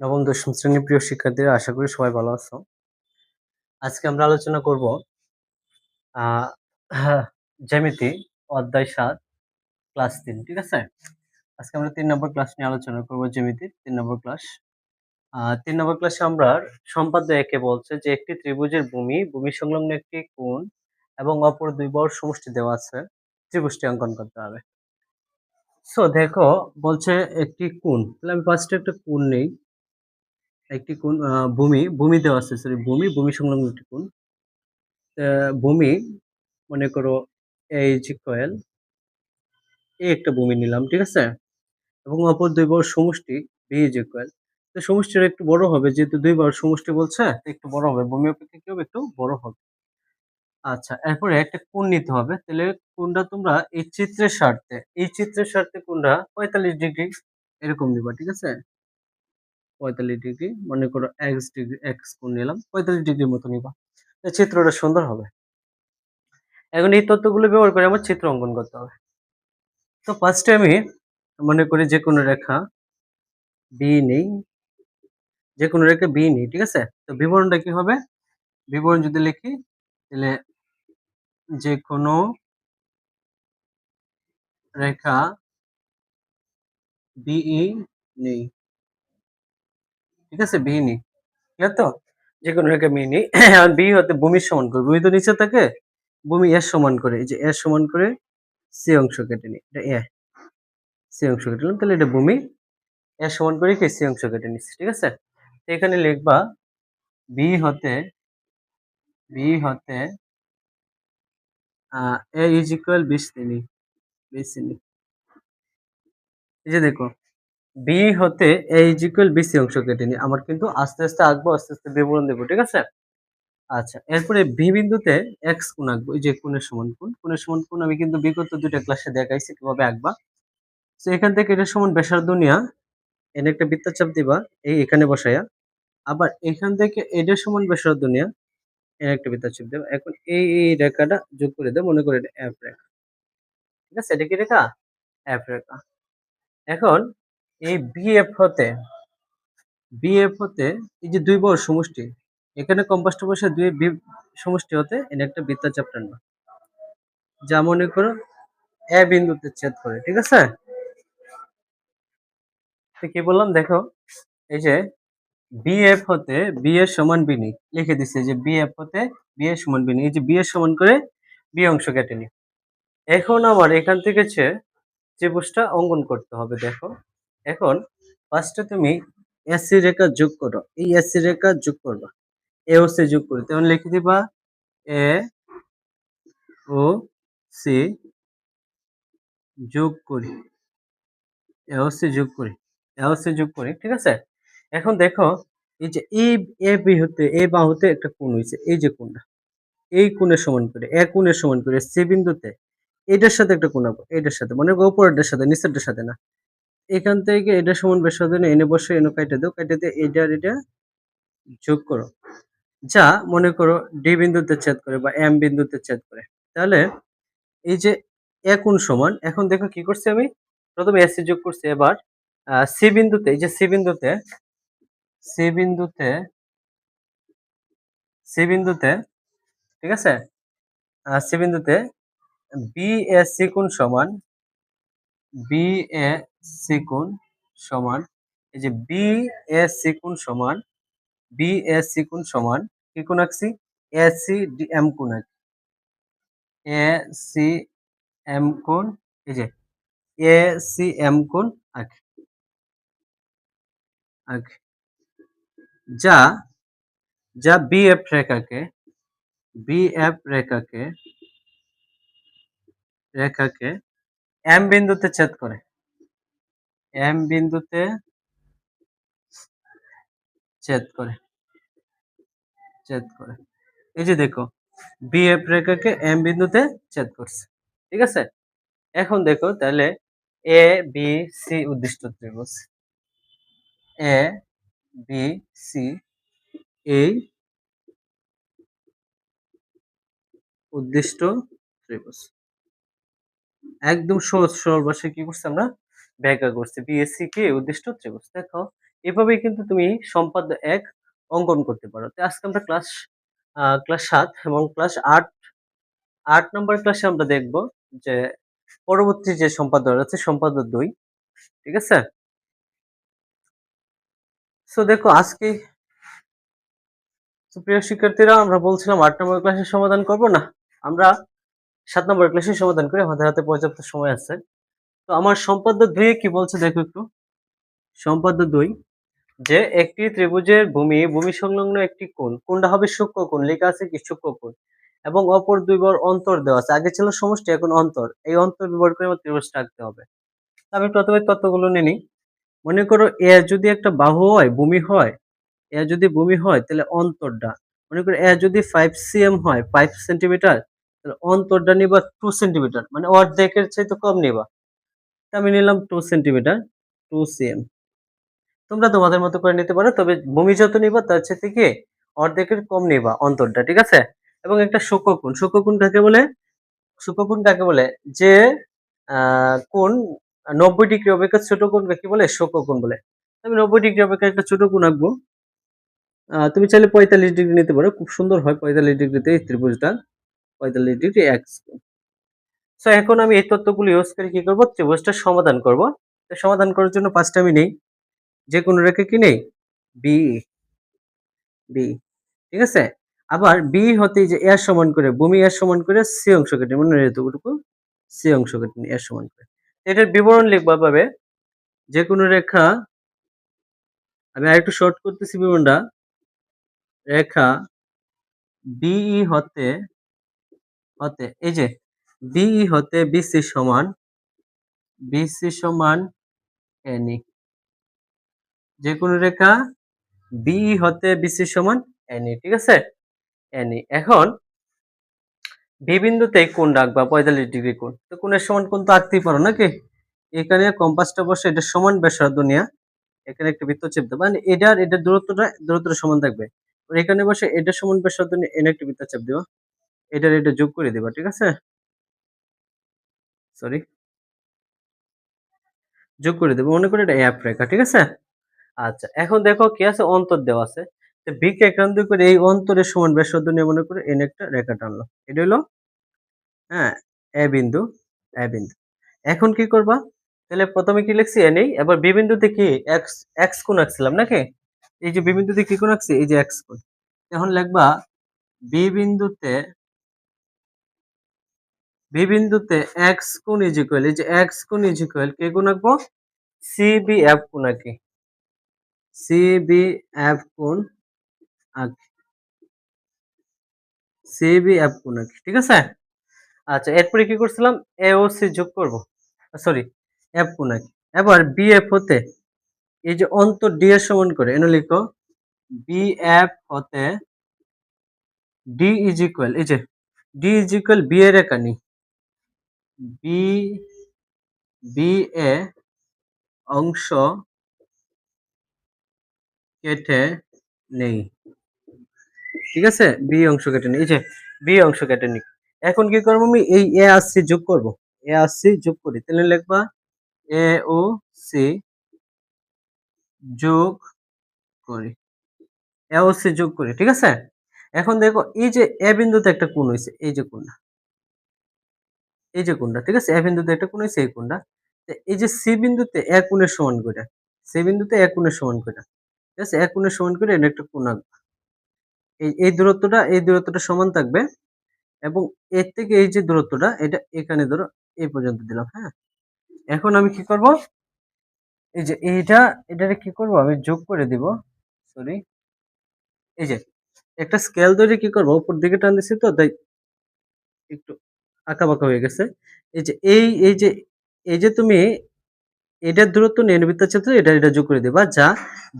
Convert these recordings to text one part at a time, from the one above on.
নবম দশম শ্রেণির প্রিয় শিক্ষার্থীরা আশা করি সবাই ভালো আছো। আজকে আমরা আলোচনা করব জ্যামিতি অধ্যায় সাত ক্লাস তিন ঠিক আছে? আজকে আমরা তিন নম্বর ক্লাস নিয়ে আলোচনা করব জ্যামিতির তিন নম্বর ক্লাস। ৩ নম্বর ক্লাসে আমরা সম্পাদ্য একে বলছে যে একটি ত্রিভুজের ভূমি, ভূমি সংলগ্ন একটি কোণ এবং অপর দুই বাহুর সমষ্টি দেওয়া আছে। ত্রিভুজটি অঙ্কন করতে হবে। সো দেখো বলছে একটি কোণ। তাহলে আমি ফার্স্টে একটা কোণ নেই। একটি আ ভূমি, ভূমি দেওয়া আছে সরি ভূমি, ভূমি সংলগ্ন একটি। আ ভূমি মনে করো is equal এই একটা ভূমি নিলাম, ঠিক আছে? এবং অপর দুই বাহুর সমষ্টি B is equal তো সমষ্টিটা একটু বড় হবে যেহেতু দুই বাহুর সমষ্টি বলছে একটু বড় হবে। ভূমি অপেক্ষা কি হবে? একটু বড় হবে। আচ্ছা এরপরে একটা কোণ নিতে হবে। তাহলে কোনটা তোমরা এই চিত্রের স্বার্থে, এই চিত্রের স্বার্থে কোনটা পঁয়তাল্লিশ ডিগ্রি এরকম নিবা, ঠিক আছে? ৪৫ ডিগ্রি মনে করো x ডিগ্রি এক্স কোণ নিলাম ৪৫ ডিগ্রির মতো নিবা। চিত্রটা সুন্দর হবে। এখন এই তথ্যগুলো ব্যবহার করে আমার চিত্র অঙ্কন করতে হবে। তো ফার্স্টে আমি মনে করি যে কোনো রেখা B নেই। যে কোনো রেখা B নেই, ঠিক আছে? তো বিবরণটা কি হবে? বিবরণ যদি লিখি তাহলে যে কোনো রেখা BE নেই। ঠিক আছে? B নেই। তো? যে কোনো রেখা B নেই। আর B হতে ভূমির সমান করে। ভূমি তো নিচে থাকে। ভূমি এর সমান করে। যে এর সমান করে C অংশ কেটে নিই। এটা A C অংশ কেটে নিলাম। তাহলে এটা ভূমি এর সমান করে কি C অংশ কেটে নিচ্ছি। ঠিক আছে? এখানে লিখবা বি হতে বি হতে A is equal 20 সেমি 20 সেমি। এই যে দেখো B হতে A is equal 20 অংশ কেটে নিই। আমার কিন্তু আস্তে, আস্তে আঁকবো, আস্তে, আস্তে বিবরণ দেবো। ঠিক আছে? আচ্ছা এরপরে B বিন্দুতে x কোণ আঁকবো। এই যে কোণের সমান কোণ। কোণের সমান কোণ আমি কিন্তু বিগত দুইটা ক্লাসে দেখাইছি কীভাবে আঁকবা। তো এখান থেকে এটার সমান ব্যাসার্ধ নিয়া এনে একটা বৃত্তচাপ দিবা এই এখানে বসাইয়া। আবার এখান থেকে এটার সমান ব্যাসার্ধ নিয়া এর একটা বৃত্তচাপ দেব। এখন এই, এই রেখাটা যোগ করে দেব। মনে করে এটা F রেখা। ঠিক আছে? এটা কি রেখা? F রেখা। এখন এই BF হতে BF হতে এই যে দুই বাহুর সমষ্টি এখানে কম্পাসটা বসে দুই বি সমষ্টি হতে এনে একটা বৃত্তচাপ টানবা। যা মনে করো এ বিন্দুতে ছেদ করে ঠিক আছে তো কি বললাম দেখো এই যে বিএফ হতে বি এর সমান বিনি লিখে দিচ্ছে যে বিএফ হতে বি এর সমান বিনি এই যে বি এর সমান করে বি অংশ কেটে নি এখন আমার এখান থেকে ত্রিভুজটা অঙ্কন করতে হবে, দেখো। এখন ফার্স্টে তুমি এসি রেখা যোগ করো। এই এসি রেখা যোগ করবা। এ ও সি যোগ করি। তখন লিখে দিবা এ ও সি যোগ করি। এ ও সি যোগ করি। এ ও সি যোগ করি, ঠিক আছে? এখন দেখো, এই যে এই এ বি হতে এ বাহুতে একটা কোণ হয়েছে এই যে কোণটা, এই কোণের সমান করে, এ কোণের সমান করে, সি বিন্দুতে এটার সাথে একটা কোণ আঁকবো, এটার সাথে মানে উপরেরটার সাথে, নিচেরটার সাথে না। এখান থেকে এটা সমান ব্যাসার্ধ নিয়ে এনে বসে, এনে কাটে দাও কাটে দিয়ে এটা এটা যোগ করো। যা মনে করো ডি বিন্দুতে ছেদ করে বা এম বিন্দুতে ছেদ করে। তাহলে এই যে এ কোণ সমান, এখন দেখো কি করছি আমি? প্রথমে এসি যোগ করছি, এবার সি বিন্দুতে, এই যে সি বিন্দুতে সি বিন্দুতে সি বিন্দুতে, ঠিক আছে? সি বিন্দুতে বি এ সি কোণ সমান, বি এ সি কোণ সমান, এই যে বি এ সি কোণ সমান, বি এ সি কোণ সমান, কি কোণ আঁকছি এ সি ডি এম কোণ আঁকি এ সি এম কোণ, এই যে এ সি এম কোণ আঁকি আঁকি যা যা বিএফ রেখাকে বিএফ রেখাকে রেখাকে এম বিন্দুতে ছেদ করে। এম বিন্দুতে ছেদ করে। ছেদ করে। এই যে দেখো বিএফ রেখাকে এম বিন্দুতে ছেদ করছে। ঠিক আছে? এখন দেখো তাহলে এ বি সি উদ্দিষ্ট ত্রিভুজ। এ বি সি এই উদ্দিষ্ট ত্রিভুজ। একদম সহজ, সরল ভাষায় কি করছি আমরা? ব্যাখ্যা করছে। বিএসসি কে উদ্দিষ্ট ত্রিভুজ। দেখো, এভাবেই কিন্তু তুমি সম্পাদ্য এক অঙ্কন করতে পারো। তো আজকে আমরা ক্লাস ক্লাস সাত এবং ক্লাস আট আট নম্বর ক্লাসে আমরা দেখব যে পরবর্তী যে সম্পাদ্য আছে, সম্পাদ্য দুই, ঠিক আছে? সো দেখো, আজকে প্রিয় শিক্ষার্থীরা, আমরা বলছিলাম আট নম্বর ক্লাসের সমাধান করব না। আমরা সাত নম্বর ক্লাসের সমাধান করি আমাদের হাতে পর্যাপ্ত সময় আছে। তো আমার সম্পাদ্য দুই কি বলছে দেখো একটু। সম্পাদ্য দুই, যে একটি ত্রিভুজের ভূমি ভূমি সংলগ্ন একটি কোণ কোনটা হবে সূক্ষ্ম কোণ, লেখা আছে কি সূক্ষ্ম কোণ, এবং অপর দুই বর অন্তর দেওয়া আছে। আগে ছিল সমষ্টি, এখন অন্তর। এই অন্তর ব্যবহার করে আমার ত্রিভুজটা আঁকতে হবে। আমি প্রথমে তত্ত্বগুলো নিনি মনে করো এ যদি একটা বাহু হয়, ভূমি হয়, এ যদি ভূমি হয়, তাহলে অন্তরটা মনে করো এ যদি ফাইভ সিএম হয় ফাইভ সেন্টিমিটার তাহলে অন্তরটা নিবা টু সেন্টিমিটার মানে অর্ধেকের চাইতে কম নিবা। আমি নিলাম টু সেন্টিমিটার টু সিএম তোমরা তোমাদের মতো করে নিতে পারো, তবে ভূমি যত নিবা, তার সাথে কি অর্ধেকের কম নিবা অন্তরটা ঠিক আছে? এবং একটা সূক্ষ্মকোণ সূক্ষ্মকোণ কাকে বলে সূক্ষ্মকোণ কাকে বলে যে কোণ নব্বই ডিগ্রি অপেক্ষা ছোট কোণ কাকে বলে সূক্ষ্মকোণ বলে। আমি নব্বই ডিগ্রি অপেক্ষা একটা ছোট কোণ আঁকবো। তুমি চাইলে পঁয়তাল্লিশ ডিগ্রি নিতে পারো। খুব সুন্দর হয় পঁয়তাল্লিশ ডিগ্রিতে এই ত্রিভুজটা। পঁয়তাল্লিশ ডিগ্রি এক্স সো এখন আমি এই তত্ত্বগুলো ইউজ করে কি করব? ত্রিভুজটা সমাধান করব। সমাধান করার জন্য পাঁচটা আমি নেই। যে কোনো রেখে কি নেই? বি বি ঠিক আছে? আবার বি হতে যে এর সমান করে, ভূমি এর সমান করে সি অংশ কেটে, মনে এতটুকু সি অংশ কেটে এর সমান করে। এটার বিবরণ লিখবা পাবে যে কোনো রেখা, আমি আরেকটু শর্ট করতেছি বিবরণটা। রেখা বিই হতে হতে, এই যে বিই হতে বিসি সমান বিসি সমান এনি যে কোনো রেখা বিই হতে বিসি সমান এনি ঠিক আছে? এনি এখন বি বিন্দুতে কোন রাখবা, পঁয়তাল্লিশ ডিগ্রি কোণ। তো কোণের সমান কোন তো আঁকতেই পারো নাকি? এখানে কম্পাসটা বসে এটা সমান ব্যাসার্ধ নিয়ে এখানে একটা বৃত্ত চেপ দেবো মানে এটার এটার দূরত্বটা দূরত্বটা সমান থাকবে। এখানে বসে এটা সমান ব্যাসার্ধ নিয়ে এনে একটা বৃত্ত চেপ দেবো। এটার এটা যোগ করে দেবা, ঠিক আছে? সরি যোগ করে দেবো, মনে করি এটা অ্যাপ রেখা, ঠিক আছে? আচ্ছা এখন দেখো কি আছে? অন্তর দেওয়া আছে। বি কে কেন্দ্র করে এই অন্তরের সমান ব্যাসার্ধ নিয়ে মনে করে এন একটা রেখা টানলো। এটা হলো হ্যাঁ এ বিন্দু এ বিন্দু। এখন কি করবা? তাহলে প্রথমে কি লিখছি? এ নেই এবার বি বিন্দুতে কি এক্স এক্স কোণ আঁকছিলাম নাকি? এই যে বি বিন্দুতে কি কোণ আঁকছি? এই যে এক্স কোণ। এখন লিখবা বি বিন্দুতে বি বিন্দুতে এক্স কোণ ইজ ইকুয়াল এই যে এক্স কোণ ইজ ইকুয়াল কে কোণ আঁকবো? সি বি এফ কোণ আঁকি। সি বি এফ কোণ আঁকি সি বি এফ কোণ আঁকি ঠিক আছে? আচ্ছা এরপরে কি করছিলাম? এ ও সি যোগ করব। সরি কোণ আঁকি এবার বি এফ হতে এই যে অন্তর ডি এর সমান করে, এনে লিখো বি এফ হতে ডি ইজ ইকুয়াল এই যে ডি ইজ ইকুয়াল বি এর নি বি বি এ অংশ কেটে নেই। ঠিক আছে? বি অংশ কেটে নেই। এই যে বি অংশ কেটে নেই। এখন কি করব আমি? এই এ আর সি যোগ করব। এ আর সি যোগ করি। তাহলে লিখবা এ ও সি যোগ করি। এ ও সি যোগ করি, ঠিক আছে? এখন দেখো, এই যে এ বিন্দুতে একটা কোণ হয়েছে এই যে কোণটা। এই যে কোণটা, ঠিক আছে? এ বিন্দুতে একটা কোণ হয়েছে এই কোণটা। এই যে সি বিন্দুতে এক কোণের সমান করে সি বিন্দুতে এক কোণের সমান করে ঠিক আছে? এক কোণের সমান করে এটা একটা কোণ আঁকবো। এই এই দূরত্বটা এই দূরত্বটা সমান থাকবে এবং এর থেকে এই যে দূরত্বটা, এটা এখানে ধরো এই পর্যন্ত দিলাম হ্যাঁ? এখন আমি কি করব? এই যে এইটা এটারে কি করব? আমি যোগ করে দিব সরি এই যে একটা স্কেল ধরে কি করব? উপর দিকে টান দিছি তো, তাই একটু আঁকা বাঁকা হয়ে গেছে। এই যে এই এই যে এই যে তুমি এটার দূরত্ব নিয়ে বৃত্তচাপ এটা এটা যোগ করে দিবা, যা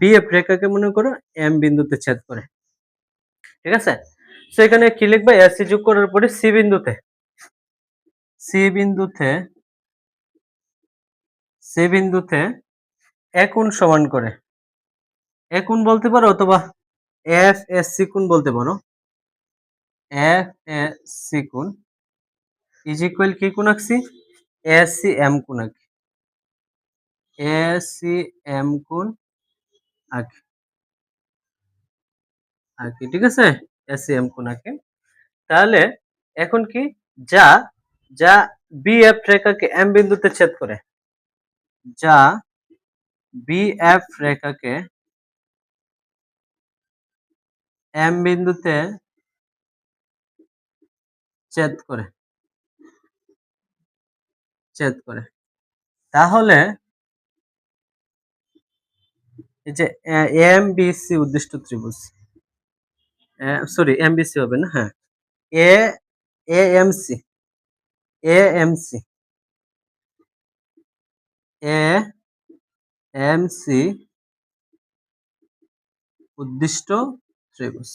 বিএফ রেখাকে মনে করো এম বিন্দুতে ছেদ করে। ঠিক আছে? তো এখানে কি লিখবা? এসি যোগ করার পরে সি বিন্দুতে। সি বিন্দুতে সি বিন্দুতে একুন সমান করে। একুন বলতে পারো অথবা এফ এস সি কোণ বলতে পারো? এফ এস সি কোণ। ইজ ইকুয়াল কি কোণ আঁকছি? এস সি এম কোণ আঁকি। এ সি এম কোণ আঁকি। আঁকি ঠিক আছে? এ সি এম কোণ আঁকি তাহলে এখন কি? যা যা বি এফ রেখাকে এম বিন্দুতে ছেদ করে। যা বি এফ রেখাকে এম বিন্দুতে ছেদ করে। ছেদ করে। তাহলে এই যে এম বি সি উদ্দিষ্ট ত্রিভুজ। সরি এম বি সি হবে না? হ্যাঁ। A A M C A M C A M C উদ্দিষ্ট ত্রিভুজ